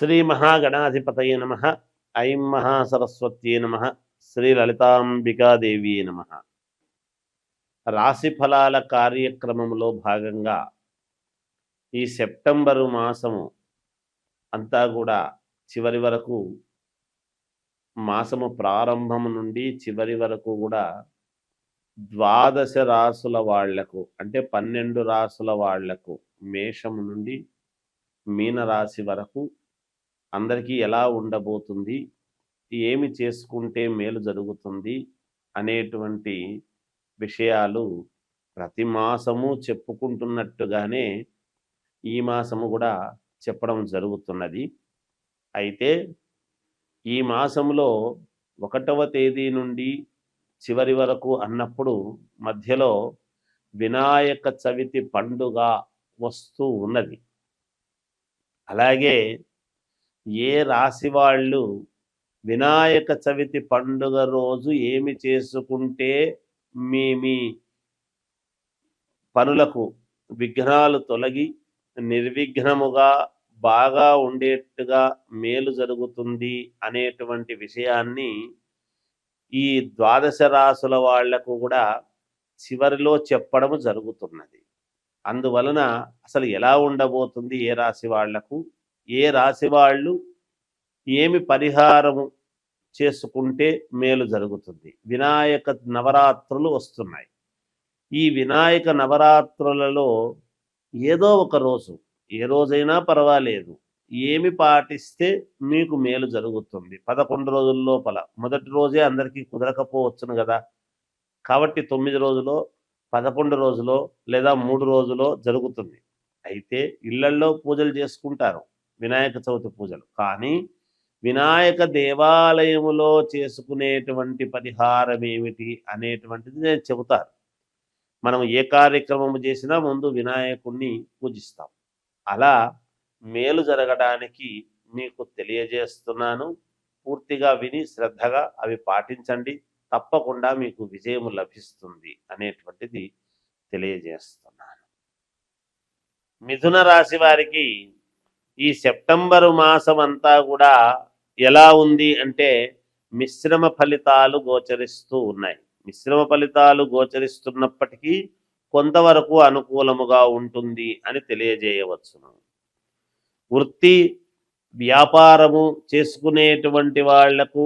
శ్రీ మహాగణాధిపతయ నమ. ఐం మహాసరస్వత్యే నమ. శ్రీ లలితాంబికాదేవి నమ. రాశి ఫలాల కార్యక్రమంలో భాగంగా ఈ సెప్టెంబరు మాసము అంతా కూడా చివరి వరకు మాసము ప్రారంభం నుండి చివరి వరకు కూడా ద్వాదశ రాసుల వాళ్ళకు అంటే పన్నెండు రాసుల వాళ్ళకు మేషము నుండి మీనరాశి వరకు అందరికీ ఎలా ఉండబోతుంది? ఏమి చేసుకుంటే మేలు జరుగుతుంది? అనేటువంటి విషయాలు ప్రతి మాసము చెప్పుకుంటున్నట్టుగానే ఈ మాసము కూడా చెప్పడం జరుగుతున్నది. అయితే ఈ మాసంలో ఒకటవ తేదీ నుండి చివరి వరకు అన్నప్పుడు మధ్యలో వినాయక చవితి పండుగ వస్తూ ఉన్నది. అలాగే ఏ రాశి వాళ్ళు వినాయక చవితి పండుగ రోజు ఏమి చేసుకుంటే మీ మీ పనులకు విఘ్నాలు తొలగి నిర్విఘ్నముగా బాగా ఉండేట్టుగా మేలు జరుగుతుంది అనేటువంటి విషయాన్ని ఈ ద్వాదశ రాసుల వాళ్ళకు కూడా చివరిలో చెప్పడము జరుగుతున్నది. అందువలన అసలు ఎలా ఉండబోతుంది ఏ రాశి వాళ్ళకు? ఏ రాశి వాళ్ళు ఏమి పరిహారము చేసుకుంటే మేలు జరుగుతుంది. వినాయక నవరాత్రులు వస్తున్నాయి. ఈ వినాయక నవరాత్రులలో ఏదో ఒక రోజు ఏ రోజైనా పర్వాలేదు ఏమి పాటిస్తే మీకు మేలు జరుగుతుంది. పదకొండు రోజుల లోపల మొదటి రోజే అందరికీ కుదరకపోవచ్చును కదా. కాబట్టి తొమ్మిది రోజులో పదకొండు రోజులో లేదా మూడు రోజులో జరుగుతుంది. అయితే ఇళ్ళల్లో పూజలు చేసుకుంటారు. వినాయక చవితి పూజలు. కానీ వినాయక దేవాలయములో చేసుకునేటువంటి పరిహారం ఏమిటి అనేటువంటిది నేను చెబుతాను. మనం ఏ కార్యక్రమం చేసినా ముందు వినాయకుణ్ణి పూజిస్తాం. అలా మేలు జరగడానికి మీకు తెలియజేస్తున్నాను. పూర్తిగా విని శ్రద్ధగా అవి పాటించండి. తప్పకుండా మీకు విజయం లభిస్తుంది అనేటువంటిది తెలియజేస్తున్నాను. మిథున రాశి వారికి ఈ సెప్టెంబరు మాసం అంతా కూడా ఎలా ఉంది అంటే మిశ్రమ ఫలితాలు గోచరిస్తూ ఉన్నాయి. మిశ్రమ ఫలితాలు గోచరిస్తున్నప్పటికీ కొంతవరకు అనుకూలముగా ఉంటుంది అని తెలియజేయవచ్చును. వృత్తి వ్యాపారము చేసుకునేటువంటి వాళ్ళకు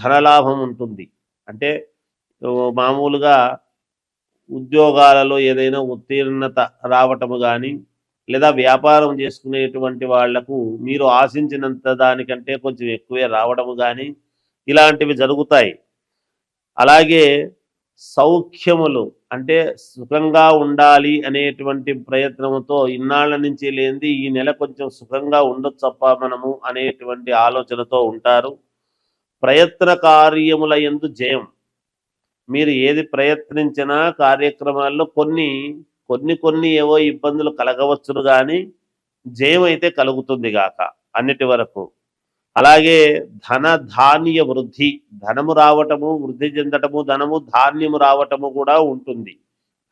ధనలాభం ఉంటుంది. అంటే మామూలుగా ఉద్యోగాలలో ఏదైనా ఉత్తీర్ణత రావటము కానీ లేదా వ్యాపారం చేసుకునేటువంటి వాళ్ళకు మీరు ఆశించినంత దానికంటే కొంచెం ఎక్కువే రావడము కానీ ఇలాంటివి జరుగుతాయి. అలాగే సౌఖ్యములు అంటే సుఖంగా ఉండాలి అనేటువంటి ప్రయత్నంతో ఇన్నాళ్ళ నుంచి లేనిది ఈ నెల కొంచెం సుఖంగా ఉండొచ్చప్ప మనము అనేటువంటి ఆలోచనతో ఉంటారు. ప్రయత్న కార్యముల ఎందు జయం. మీరు ఏది ప్రయత్నించినా కార్యక్రమాల్లో కొన్ని కొన్ని కొన్ని ఏవో ఇబ్బందులు కలగవచ్చును కానీ జయం అయితే కలుగుతుంది గాక అన్నిటి వరకు. అలాగే ధన ధాన్య వృద్ధి ధనము రావటము వృద్ధి చెందటము ధనము ధాన్యము రావటము కూడా ఉంటుంది.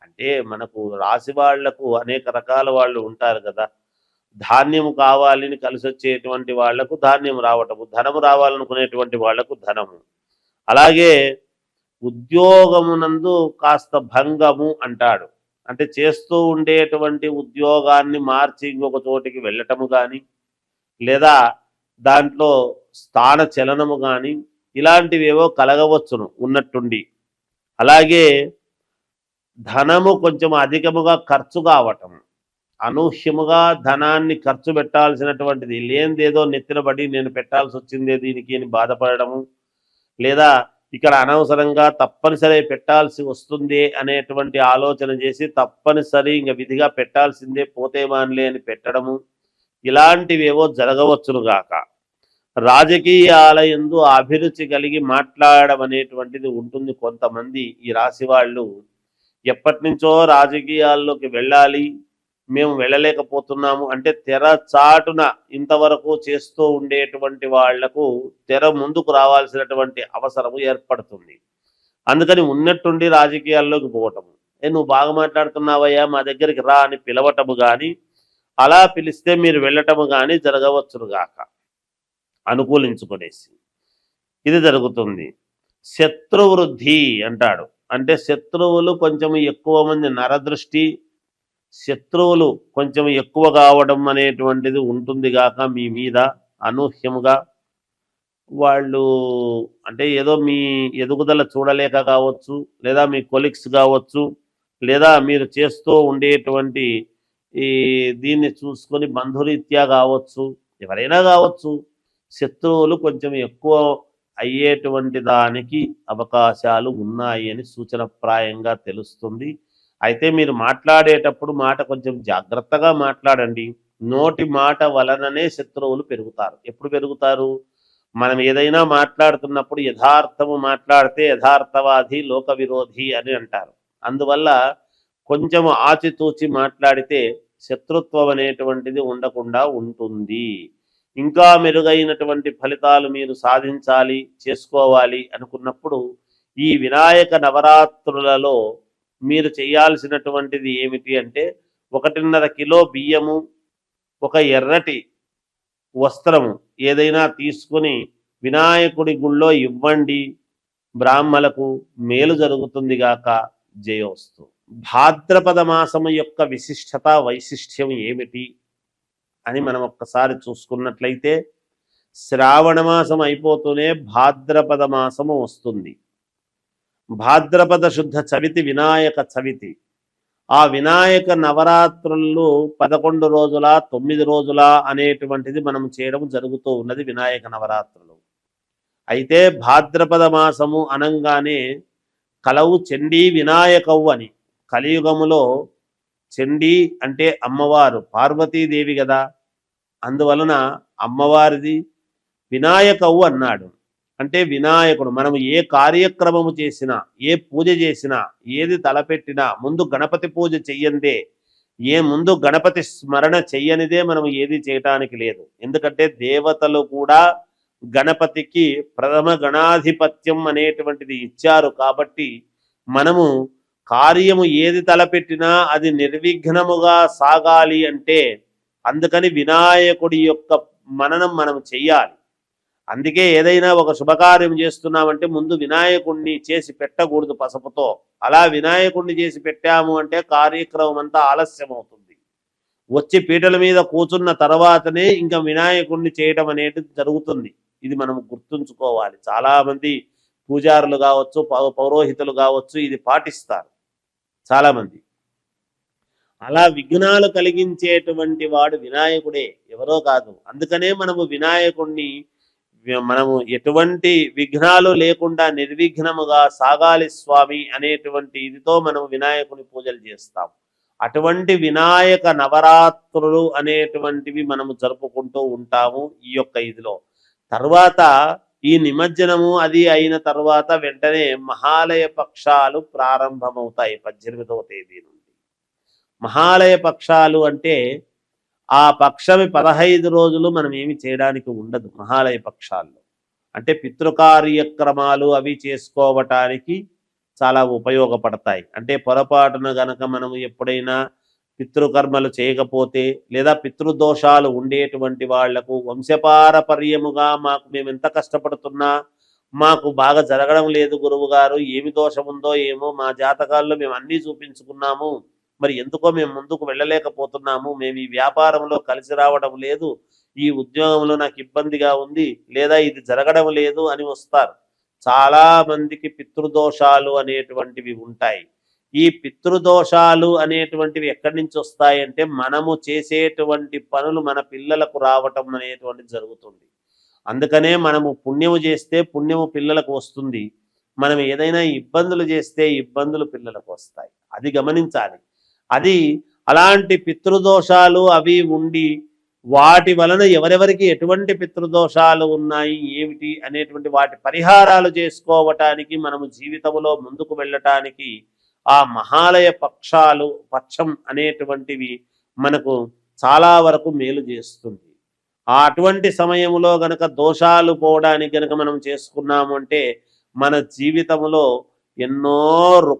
అంటే మనకు రాశి వాళ్ళకు అనేక రకాల వాళ్ళు ఉంటారు కదా. ధాన్యము కావాలని కలిసి వచ్చేటువంటి వాళ్ళకు ధాన్యం రావటము ధనము రావాలనుకునేటువంటి వాళ్ళకు ధనము. అలాగే ఉద్యోగమునందు కాస్త భంగము అంటాడు. అంటే చేస్తూ ఉండేటువంటి ఉద్యోగాన్ని మార్చి ఇంకొక చోటికి వెళ్ళటము కానీ లేదా దాంట్లో స్థాన చలనము కానీ ఇలాంటివేవో కలగవచ్చును ఉన్నట్టుండి. అలాగే ధనము కొంచెం అధికముగా ఖర్చు కావటం అనూహ్యముగా ధనాన్ని ఖర్చు పెట్టాల్సినటువంటిది లేనిదేదో నెత్తినబడి నేను పెట్టాల్సి వచ్చిందే దీనికి అని బాధపడము లేదా ఇక్కడ అనవసరంగా తప్పనిసరి పెట్టాల్సి వస్తుంది అనేటువంటి ఆలోచన చేసి తప్పనిసరి ఇంకా విధిగా పెట్టాల్సిందే పోతే మానలే అని పెట్టడము. ఇలాంటివేవో జరగవచ్చును గాక. రాజకీయాల ఎందు అభిరుచి కలిగి మాట్లాడడం అనేటువంటిది ఉంటుంది కొంతమంది ఈ రాశి వాళ్ళు. ఎప్పటి నుంచో రాజకీయాల్లోకి వెళ్ళాలి. మేము వెళ్ళలేకపోతున్నాము అంటే తెర చాటున ఇంతవరకు చేస్తూ ఉండేటువంటి వాళ్ళకు తెర ముందుకు రావాల్సినటువంటి అవసరము ఏర్పడుతుంది. అందుకని ఉన్నట్టుండి రాజకీయాల్లోకి పోవటము. ఏ నువ్వు బాగా మాట్లాడుతున్నావయ్యా మా దగ్గరికి రా అని పిలవటము కానీ అలా పిలిస్తే మీరు వెళ్ళటము కానీ జరగవచ్చును గాక. అనుకూలించుకునేసి. ఇది జరుగుతుంది. శత్రువృద్ధి అంటాడు. అంటే శత్రువులు కొంచెం ఎక్కువ మంది నరదృష్టి శత్రువులు కొంచెం ఎక్కువ కావడం అనేటువంటిది ఉంటుంది గాక మీ మీద అనూహ్యముగా. వాళ్ళు అంటే ఏదో మీ ఎదుగుదల చూడలేక కావచ్చు లేదా మీ కొలిక్స్ కావచ్చు లేదా మీరు చేస్తూ ఉండేటువంటి ఈ దీన్ని చూసుకొని బంధురీత్యా కావచ్చు ఎవరైనా కావచ్చు శత్రువులు కొంచెం ఎక్కువ అయ్యేటువంటి దానికి అవకాశాలు ఉన్నాయి అని సూచనప్రాయంగా తెలుస్తుంది. అయితే మీరు మాట్లాడేటప్పుడు మాట కొంచెం జాగ్రత్తగా మాట్లాడండి. నోటి మాట వలననే శత్రువులు పెరుగుతారు. ఎప్పుడు పెరుగుతారు? మనం ఏదైనా మాట్లాడుతున్నప్పుడు యథార్థము మాట్లాడితే యథార్థవాది లోక విరోధి అని అంటారు. అందువల్ల కొంచెం ఆచితూచి మాట్లాడితే శత్రుత్వం అనేటువంటిది ఉండకుండా ఉంటుంది. ఇంకా మెరుగైనటువంటి ఫలితాలు మీరు సాధించాలి చేసుకోవాలి అనుకున్నప్పుడు ఈ వినాయక నవరాత్రులలో మీరు చేయాల్సినటువంటిది ఏమిటి అంటే ఒకటిన్నర కిలో బియ్యము ఒక ఎర్రటి వస్త్రము ఏదైనా తీసుకుని వినాయకుడి గుళ్ళో ఇవ్వండి బ్రాహ్మలకు మేలు జరుగుతుంది గాక జయోస్తు. భాద్రపద మాసము యొక్క విశిష్టత వైశిష్ట్యం ఏమిటి అని మనం ఒక్కసారి చూసుకున్నట్లయితే శ్రావణ మాసం అయిపోతూనే భాద్రపద మాసము వస్తుంది. భాద్రపద శుద్ధ చవితి వినాయక చవితి. ఆ వినాయక నవరాత్రులు పదకొండు రోజుల తొమ్మిది రోజుల అనేటువంటిది మనం చేయడం జరుగుతూ ఉన్నది వినాయక నవరాత్రులు. అయితే భాద్రపద మాసము అనంగానే కలవు చండీ వినాయకవు అని కలియుగములో చండీ అంటే అమ్మవారు పార్వతీదేవి కదా అందువలన అమ్మవారిది వినాయకవు అన్నాడు. అంటే వినాయకుడు మనం ఏ కార్యక్రమము చేసినా ఏ పూజ చేసినా ఏది తలపెట్టినా ముందు గణపతి పూజ చెయ్యందే. ఏ ముందు గణపతి స్మరణ చెయ్యనిదే మనం ఏది చేయటానికి లేదు. ఎందుకంటే దేవతలు కూడా గణపతికి ప్రథమ గణాధిపత్యం అనేటువంటిది ఇచ్చారు కాబట్టి మనము కార్యము ఏది తలపెట్టినా అది నిర్విఘ్నముగా సాగాలి అంటే అందుకని వినాయకుడి యొక్క మననం మనం చెయ్యాలి. అందుకే ఏదైనా ఒక శుభకార్యం చేస్తున్నామంటే ముందు వినాయకుణ్ణి చేసి పెట్టకూడదు పసుపుతో. అలా వినాయకుణ్ణి చేసి పెట్టాము అంటే కార్యక్రమం అంతా ఆలస్యం అవుతుంది వచ్చి పీటల మీద కూర్చున్న తర్వాతనే ఇంకా వినాయకుణ్ణి చేయటం అనేది జరుగుతుంది. ఇది మనం గుర్తుంచుకోవాలి. చాలా మంది పూజారులు కావచ్చు పౌ- పౌరోహితులు కావచ్చు ఇది పాటిస్తారు. చాలామంది. అలా విఘ్నాలు కలిగించేటువంటి వాడు వినాయకుడే. ఎవరో కాదు. అందుకనే మనము వినాయకుణ్ణి మనము ఎటువంటి విఘ్నాలు లేకుండా నిర్విఘ్నముగా సాగాలి స్వామి అనేటువంటి ఇదితో మనం వినాయకుని పూజలు చేస్తాం అటువంటి వినాయక నవరాత్రులు అనేటువంటివి మనము జరుపుకుంటూ ఉంటాము ఈ యొక్క ఇదిలో. తర్వాత ఈ నిమజ్జనము అది అయిన తర్వాత వెంటనే మహాలయ పక్షాలు ప్రారంభమవుతాయి పద్దెనిమిదవ తేదీ నుండి. మహాలయ పక్షాలు అంటే ఆ పక్షమి పదహైదు రోజులు మనం ఏమి చేయడానికి ఉండదు మహాలయ పక్షాల్లో. అంటే పితృకార్యక్రమాలు అవి చేసుకోవటానికి చాలా ఉపయోగపడతాయి. అంటే పొరపాటున గనక మనము ఎప్పుడైనా పితృకర్మలు చేయకపోతే లేదా పితృదోషాలు ఉండేటువంటి వాళ్ళకు వంశపారపర్యముగా మాకు మేము ఎంత కష్టపడుతున్నా మాకు బాగా జరగడం లేదు గురువు గారు ఏమి దోషం ఉందో ఏమో మా జాతకాల్లో మేము అన్నీ చూపించుకున్నాము. మరి ఎందుకో మేము ముందుకు వెళ్ళలేకపోతున్నాము. మేము ఈ వ్యాపారంలో కలిసి రావడం లేదు. ఈ ఉద్యోగంలో నాకు ఇబ్బందిగా ఉంది. లేదా ఇది జరగడం లేదు అని వస్తారు. చాలా మందికి పితృదోషాలు అనేటువంటివి ఉంటాయి. ఈ పితృదోషాలు అనేటువంటివి ఎక్కడి నుంచి వస్తాయంటే మనము చేసేటువంటి పనులు మన పిల్లలకు రావటం అనేటువంటిది జరుగుతుంది. అందుకనే మనము పుణ్యము చేస్తే పుణ్యము పిల్లలకు వస్తుంది. మనం ఏదైనా ఇబ్బందులు చేస్తే ఇబ్బందులు పిల్లలకు వస్తాయి. అది గమనించాలి. అది అలాంటి పితృదోషాలు అవి ఉండి వాటి వలన ఎవరెవరికి ఎటువంటి పితృదోషాలు ఉన్నాయి ఏమిటి అనేటువంటి వాటి పరిహారాలు చేసుకోవటానికి మనము జీవితంలో ముందుకు వెళ్ళటానికి ఆ మహాలయ పక్షాలు పక్షం అనేటువంటివి మనకు చాలా వరకు మేలు చేస్తుంది. ఆ అటువంటి సమయంలో గనక దోషాలు పోవడానికి గనక మనం చేసుకున్నాము అంటే మన జీవితంలో ఎన్నో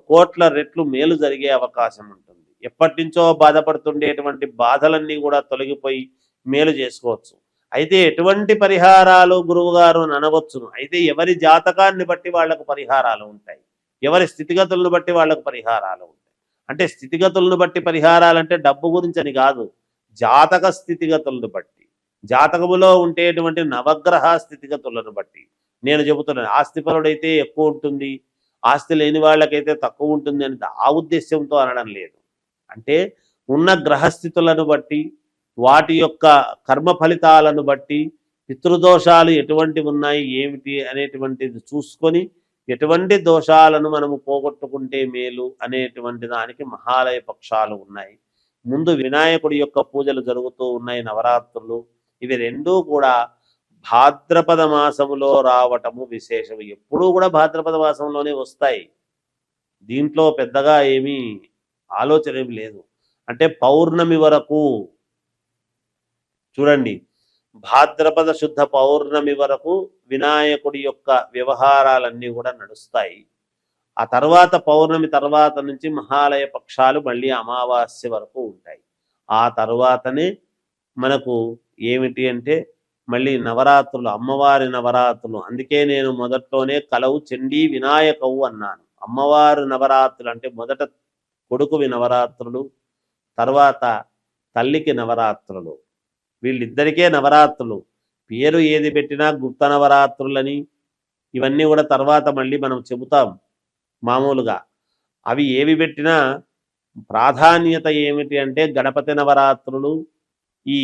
కోట్ల రెట్లు మేలు జరిగే అవకాశం ఉంటుంది. ఎప్పటి నుంచో బాధపడుతుండేటువంటి బాధలన్నీ కూడా తొలగిపోయి మేలు చేసుకోవచ్చు. అయితే ఎటువంటి పరిహారాలు గురువుగారు అని అనవచ్చును అయితే ఎవరి జాతకాన్ని బట్టి వాళ్ళకు పరిహారాలు ఉంటాయి. ఎవరి స్థితిగతులను బట్టి వాళ్ళకు పరిహారాలు ఉంటాయి. అంటే స్థితిగతులను బట్టి పరిహారాలు అంటే డబ్బు గురించి అని కాదు. జాతక స్థితిగతులను బట్టి. జాతకములో ఉండేటువంటి నవగ్రహ స్థితిగతులను బట్టి. నేను చెబుతున్నాను ఆస్తిపరుడైతే ఎక్కువ ఉంటుంది. ఆస్తి లేని వాళ్ళకైతే తక్కువ ఉంటుంది అని ఆ ఉద్దేశంతో అనడం లేదు. అంటే ఉన్న గ్రహస్థితులను బట్టి వాటి యొక్క కర్మ ఫలితాలను బట్టి పితృదోషాలు ఎటువంటి ఉన్నాయి ఏమిటి అనేటువంటిది చూసుకొని ఎటువంటి దోషాలను మనము పోగొట్టుకుంటే మేలు అనేటువంటి దానికి మహాలయ పక్షాలు ఉన్నాయి. ముందు వినాయకుడి యొక్క పూజలు జరుగుతూ ఉన్నాయి నవరాత్రులు. ఇవి రెండూ కూడా భాద్రపద మాసములో రావటము విశేషం. ఎప్పుడూ కూడా భాద్రపద మాసంలోనే వస్తాయి. దీంట్లో పెద్దగా ఏమీ ఆలోచన ఏమి లేదు. అంటే పౌర్ణమి వరకు చూడండి భాద్రపద శుద్ధ పౌర్ణమి వరకు వినాయకుడి యొక్క వ్యవహారాలన్నీ కూడా నడుస్తాయి. ఆ తర్వాత పౌర్ణమి తర్వాత నుంచి మహాలయ పక్షాలు మళ్ళీ అమావాస్య వరకు ఉంటాయి. ఆ తర్వాతనే మనకు ఏమిటి అంటే మళ్ళీ నవరాత్రులు అమ్మవారి నవరాత్రులు. అందుకే నేను మొదట్లోనే కలవు చండీ వినాయకవు అన్నాను. అమ్మవారి నవరాత్రులు అంటే మొదట కొడుకువి నవరాత్రులు తర్వాత తల్లికి నవరాత్రులు. వీళ్ళిద్దరికే నవరాత్రులు. పేరు ఏది పెట్టినా గుప్త నవరాత్రులని ఇవన్నీ కూడా తర్వాత మళ్ళీ మనం చెబుతాం మామూలుగా. అవి ఏవి పెట్టినా ప్రాధాన్యత ఏమిటి అంటే గణపతి నవరాత్రులు ఈ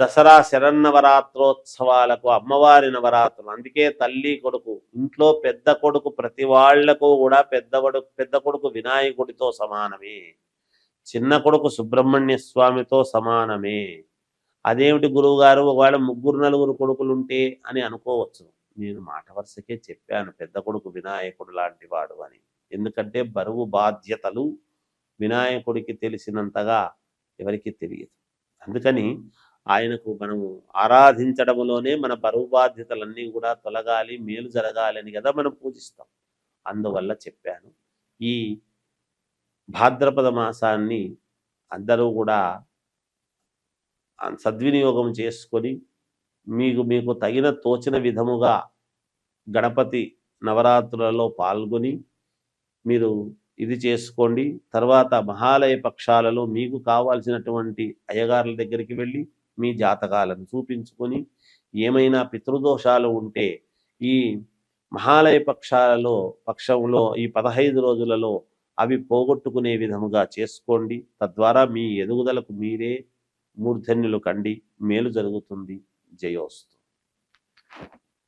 దసరా శరన్నవరాత్రోత్సవాలకు అమ్మవారి నవరాత్రులు. అందుకే తల్లి కొడుకు ఇంట్లో పెద్ద కొడుకు ప్రతి వాళ్ళకు కూడా పెద్ద కొడుకు పెద్ద కొడుకు వినాయకుడితో సమానమే. చిన్న కొడుకు సుబ్రహ్మణ్య స్వామితో సమానమే. అదేమిటి గురువు గారు ఒకవేళ ముగ్గురు నలుగురు కొడుకులుంటే అని అనుకోవచ్చు. నేను మాట వరుసకే చెప్పాను పెద్ద కొడుకు వినాయకుడు లాంటి వాడు అని. ఎందుకంటే బరువు బాధ్యతలు వినాయకుడికి తెలిసినంతగా ఎవరికి తెలియదు. అందుకని ఆయనకు మనము ఆరాధించడంలోనే మన బరువు బాధ్యతలన్నీ కూడా తొలగాలి మేలు జరగాలి అని కదా మనం పూజిస్తాం. అందువల్ల చెప్పాను ఈ భాద్రపద మాసాన్ని అందరూ కూడా సద్వినియోగం చేసుకొని మీకు మీకు తగిన తోచిన విధముగా గణపతి నవరాత్రులలో పాల్గొని మీరు ఇది చేసుకోండి. తర్వాత మహాలయ పక్షాలలో మీకు కావాల్సినటువంటి అయ్యగారుల దగ్గరికి వెళ్ళి మీ జాతకాలను చూపించుకొని ఏమైనా పితృదోషాలు ఉంటే ఈ మహాలయ పక్షాలలో పక్షంలో ఈ పదహైదు రోజులలో అవి పోగొట్టుకునే విధముగా చేసుకోండి. తద్వారా మీ ఎదుగుదలకు మీరే మూర్ధన్యులు కండి. మేలు జరుగుతుంది. జయోస్తు.